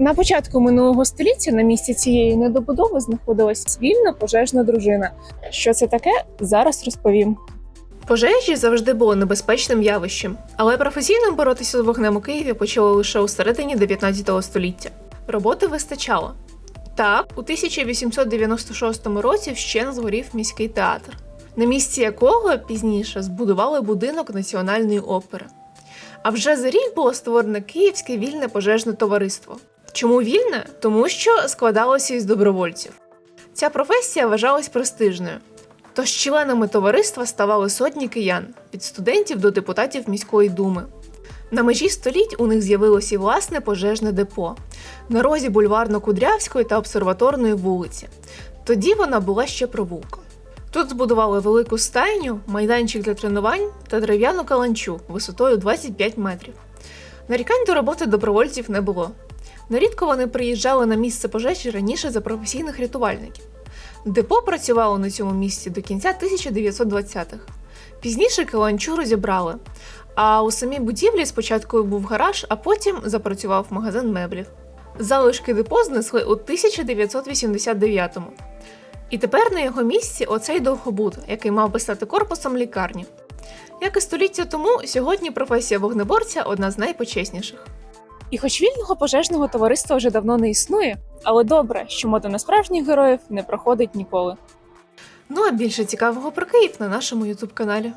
На початку минулого століття на місці цієї недобудови знаходилась цивільна пожежна дружина. Що це таке? Зараз розповім. Пожежі завжди було небезпечним явищем, але професійно боротися з вогнем у Києві почали лише у середині 19 століття. Роботи вистачало. Так, у 1896 році вщен згорів міський театр, на місці якого пізніше збудували будинок національної опери. А вже за рік було створено Київське вільне пожежне товариство. Чому вільне? Тому що складалося із добровольців. Ця професія вважалась престижною. Тож членами товариства ставали сотні киян від студентів до депутатів міської думи. На межі століть у них з'явилося і власне пожежне депо на розі бульварно-кудрявської та обсерваторної вулиці. Тоді вона була ще провулком. Тут збудували велику стайню, майданчик для тренувань та дерев'яну каланчу висотою 25 метрів. Нарікань до роботи добровольців не було. Нерідко вони приїжджали на місце пожежі раніше за професійних рятувальників. Депо працювало на цьому місці до кінця 1920-х. Пізніше каланчу розібрали. А у самій будівлі спочатку був гараж, а потім запрацював магазин меблів. Залишки депо знесли у 1989-му. І тепер на його місці оцей довгобуд, який мав би стати корпусом лікарні. Як і століття тому, сьогодні професія вогнеборця одна з найпочесніших. І хоч вільного пожежного товариства вже давно не існує, але добре, що мода на справжніх героїв не проходить ніколи. Ну а більше цікавого про Київ на нашому ютуб каналі.